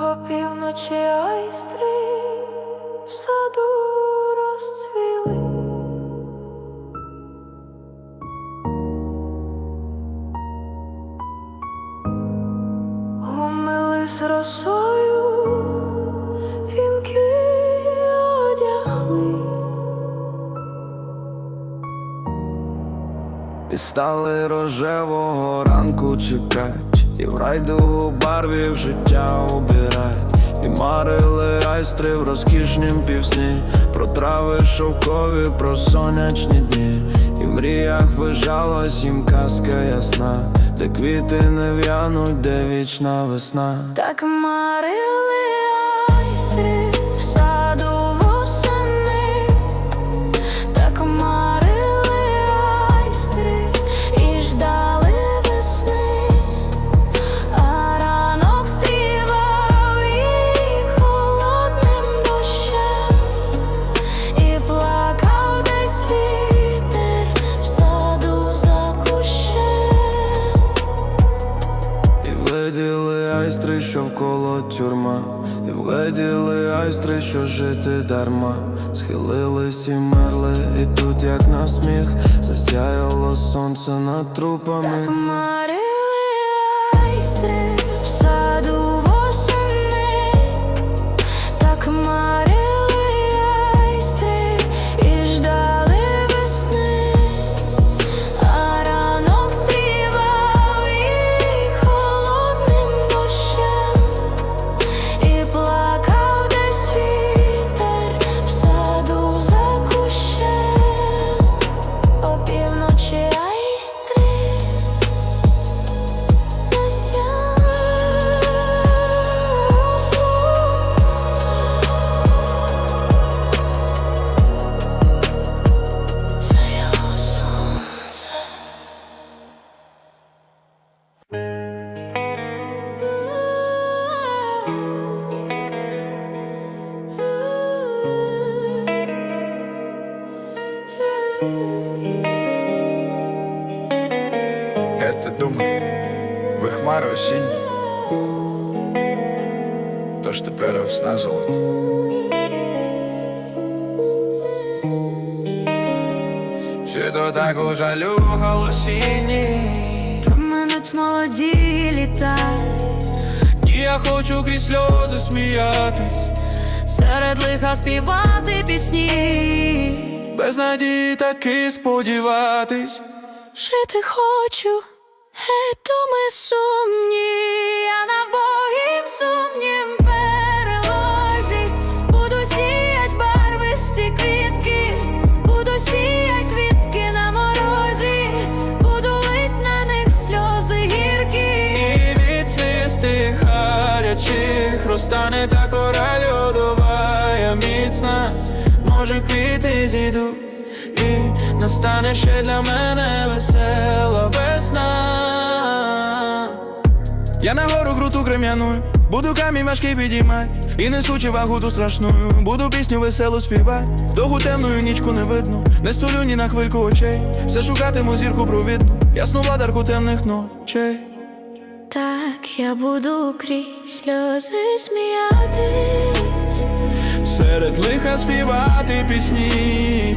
Опівночі айстри в саду розцвіли. Умились росою, вінки одягли. І стали рожевого ранку чекать, і в райдугу в життя убирать, і марили айстри в розкішнім півсні, про трави шовкові, про сонячні дні, і в мріях вижалась їм казка ясна, де квіти не в'януть, де вічна весна. Так марили айстри в саду і вгледіли айстри, що жити дарма, схилились і мерли, і тут, як на сміх, засяяло сонце над трупами. Так марили айстри хмари осінні, тож тепер весна золота. Чи то так у жалю голосінні? Проминуть молоді літа, Ні, я хочу крізь сльози сміятись, серед лиха співати пісні. без надії таки сподіватись. Жити хочу, геть думи сумні, я на богім сумнім перелозі, буду сіять барвисті квітки, буду сіять квітки на морозі, буду лить на них сльози гіркі. І гарячих розтане та кора льодова, я міцна, може квіти зійду, настане ще для мене весела весна. Я на гору круту крем'яною, буду камінь важкий підіймать, і несучи вагу ту страшною, буду пісню веселу співать, довгу темною нічку не видно, не столю ні на хвильку очей, все шукатиму зірку провідну, ясну владарку темних ночей. Так я буду крізь сльози сміятись. Серед лиха співати пісні,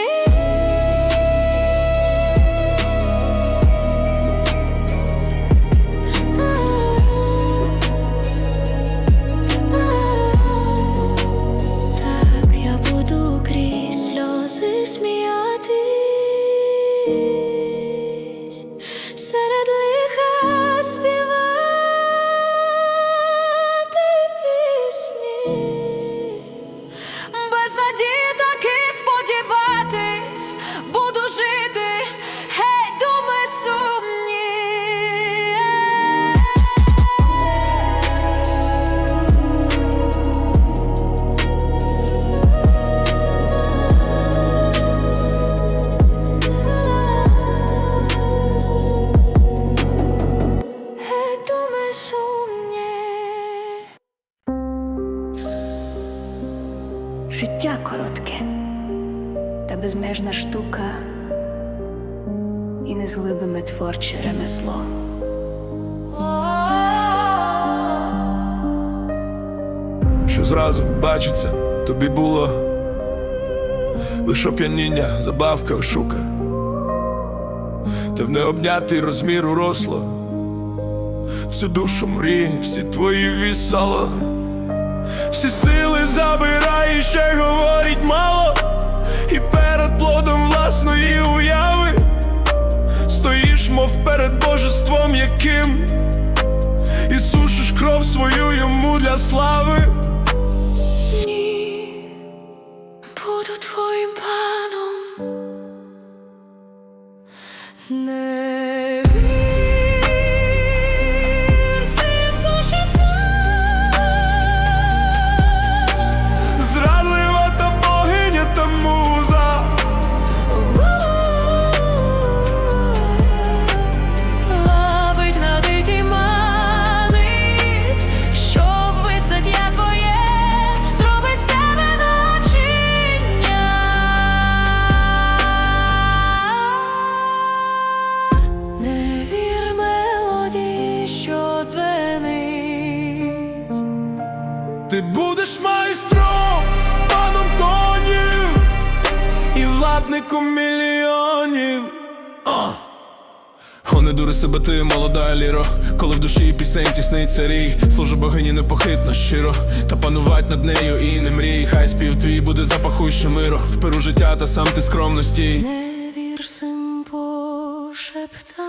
Та безмежна штука і не злибиме творче ремесло. що зразу бачиться, тобі було. Лише оп'яніння, забавка ошука, та в необнятий розмір уросло, всю душу мрії, всі твої вісало, всі сили забирає, ще говорить мало, і мов перед божеством яким. І сушиш кров свою йому для слави. Ти будеш майстром, паном тонів і владником мільйонів. А. О, не дури себе, ти молода ліро, коли в душі пісень тісниться рій, служу богині непохитно щиро, та панувать над нею і не мрій. Хай спів твій буде запахуще миру, в перу життя, та сам ти скромно стій. Не вір сим пошептам,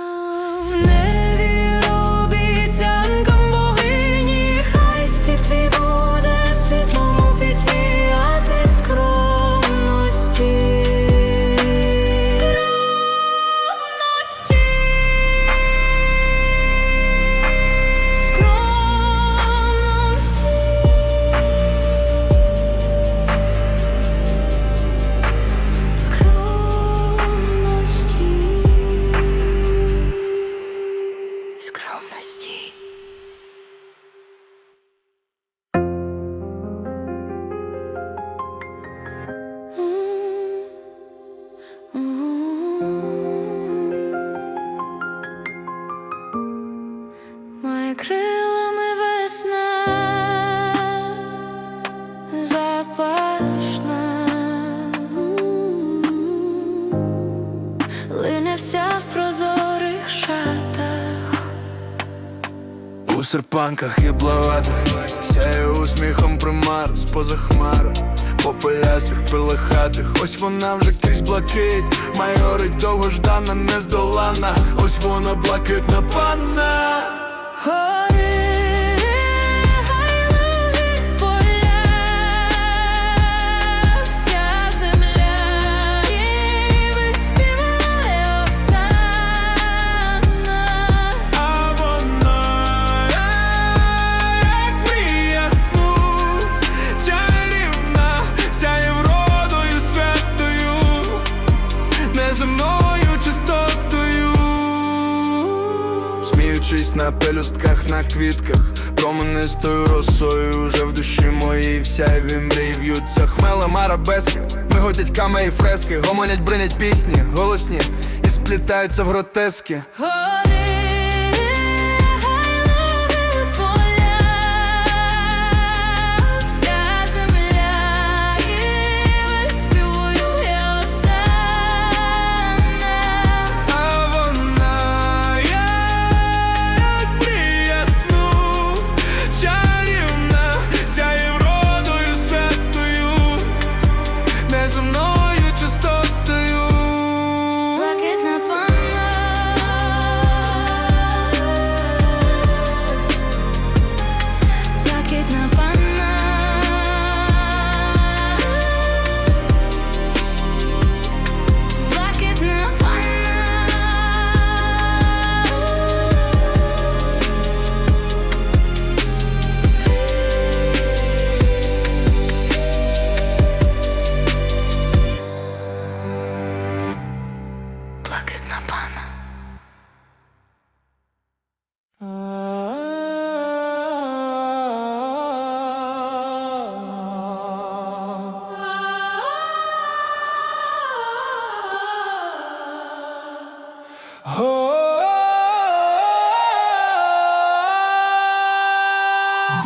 У серпанках і блаватих Сяє усміхом примар з-поза хмара Попелястих, пилихатих. Ось вона вже крізь блакить. Майорить довгождана, нездолана. Ось вона блакитна панна Сміючись на пелюстках, на квітках. Променистою росою вже в душі моїй. Всяєві мрії в'ються. Хмелем арабески, миготять і фрески. Гомонять, бринять пісні, голосні. І сплітаються в гротески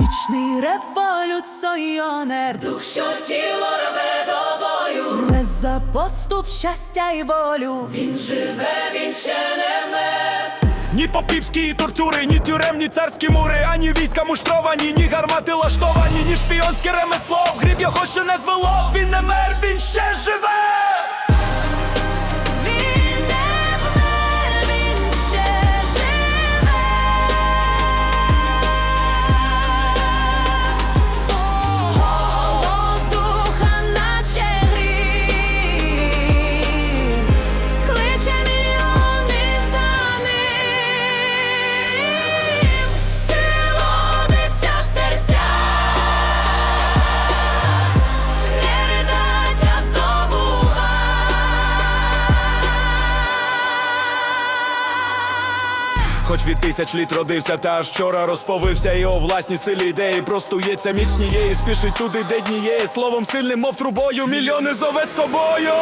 Вічний революціонер, душу тіло рве до бою, не за поступ щастя і волю. Він живе, він ще не мер. Ні попівські тортури, ні тюремні царські мури, ані війська муштровані, ні гармати лаштовані, ні шпіонське ремесло. В гріб його ще не звело. Він не мер, він ще живе. Тисяч літ родився, та аж вчора розповився його власні силі ідеї. Простується міцнієї, спішить туди, де дніє. Словом сильним, мов трубою, мільйони зове з собою.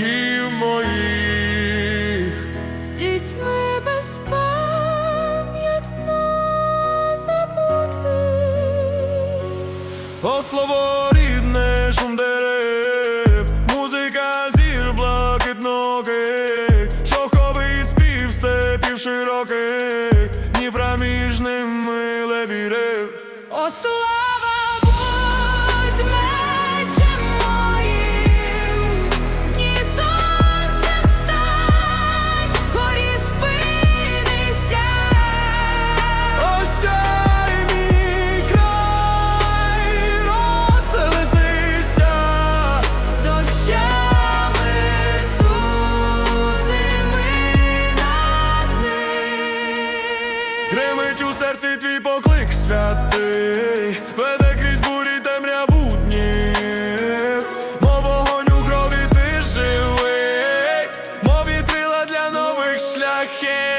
Батьків моїх. Дітьми безпам'ятно забутих. О, слово рідне, шум дерев, музика зір блакитногих, шовковий спів степів широких, Дніпра між ними левірев. О, слава viaje.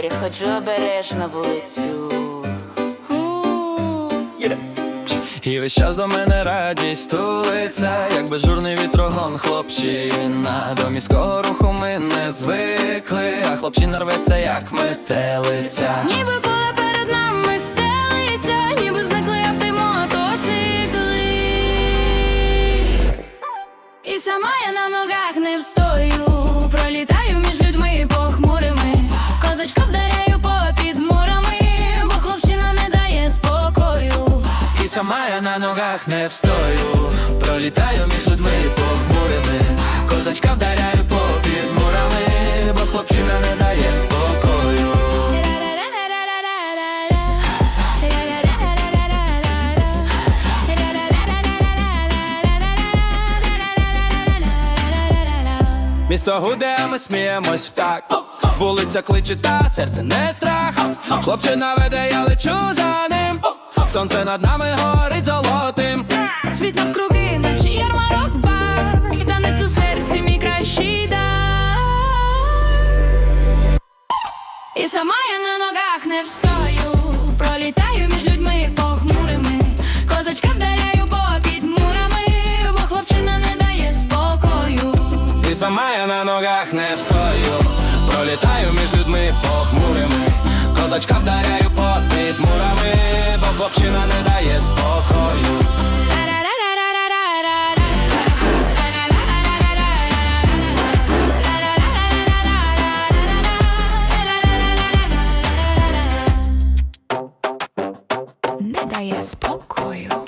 Переходжу обережно вулицю. І весь час до мене радість тулиться, як безжурний вітрогон хлопчина. До міського руху ми не звикли, а хлопчина рветься, як метелиця. Ніби поле перед нами сама я на ногах не встою, пролітаю між людьми похмурими, козачка вдаряю попід мурами, бо хлопчина не дає спокою. Місто гуде, ми сміємось так. Вулиця кличе, та серце не страх. Хлопчина веде, я лечу за Сонце над нами горить золотим. Світ навкруги, наче ярмарок бар. Танець у серці мій кращий дар. І сама я на ногах не встаю. Пролітаю між людьми похмурими. Козачка вдаряю попід мурами Бо хлопчина не дає спокою. І сама я на ногах не встою Пролітаю між людьми похмурими. Козачка вдаряю попід мурами Бо хлопчина не дає спокою Не дає спокою.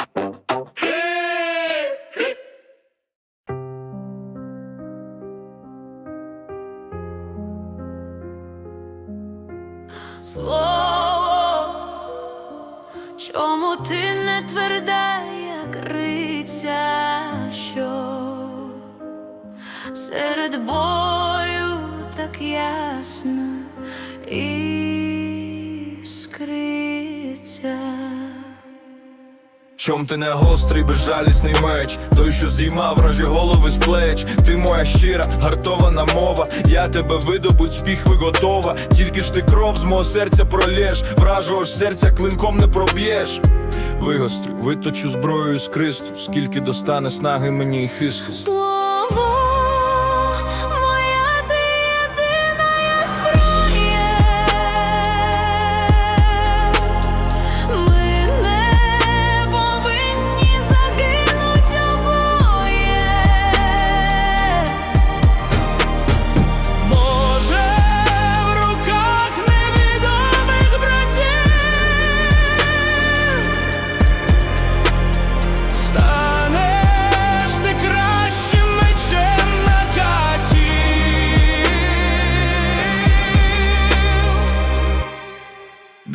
Серед бою так ясно іскриться. Чом ти не гострий, безжалісний меч, той, що здіймав вражі голови з плеч. Ти моя щира, гартована мова. Я тебе видобуть, з піхви готова. Тільки ж ти кров з мого серця пролєш, вражого ж серця клинком не проб'єш. Вигострю, виточу зброю з кристу, скільки достане снаги мені й хисту.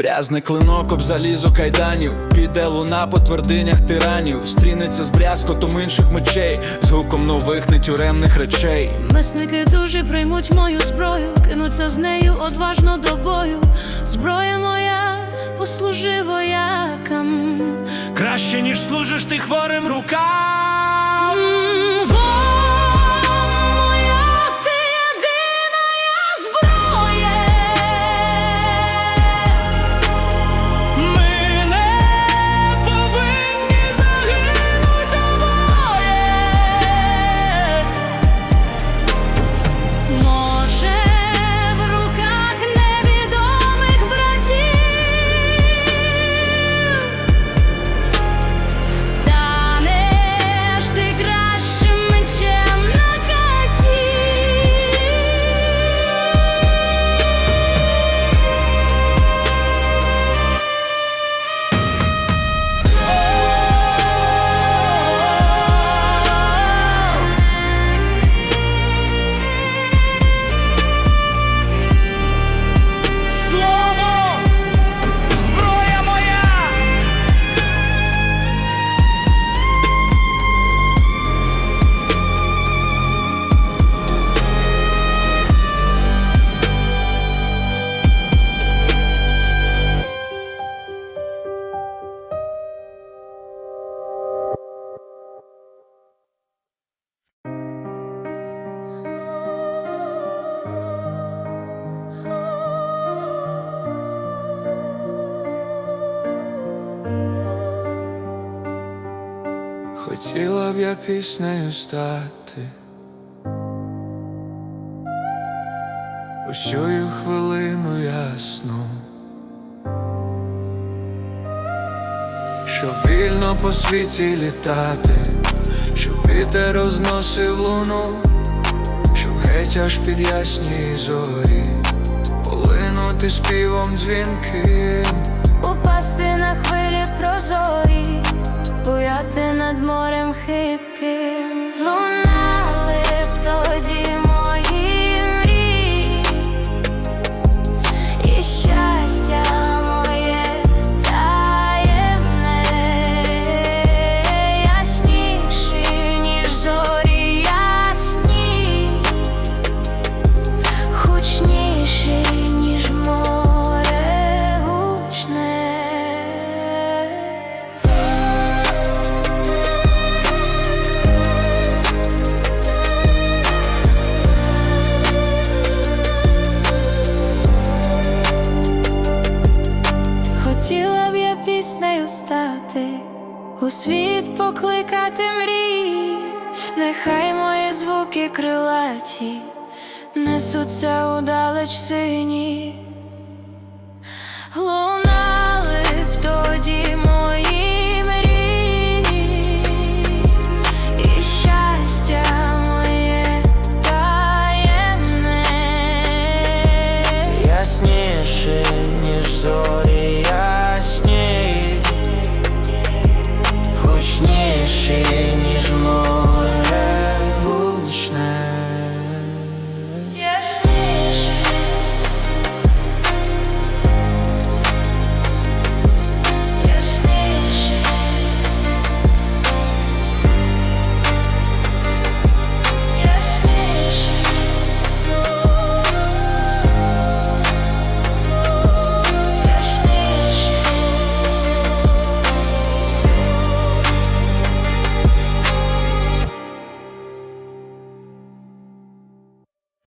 Брязне клинок об залізо кайданів, піде луна по твердинях тиранів, стрінеться з брязкотом інших мечей, з гуком нових нетюремних речей. Месники дуже приймуть мою зброю, кинуться з нею одважно до бою. Зброя моя послужи воякам. Краще, ніж служиш ти хворим рукам. Піснею стати. Ощою хвилину ясну, щоб вільно по світі літати, щоб вітер розносив луну, щоб геть аж під ясні зорі, полинути співом дзвінким. Упасти на хвилі прозорі, буяти над морем хибким, несуться удалеч сині. Лунали б тоді мої мрії, і щастя моє таємне. Ясніше, ніж зорі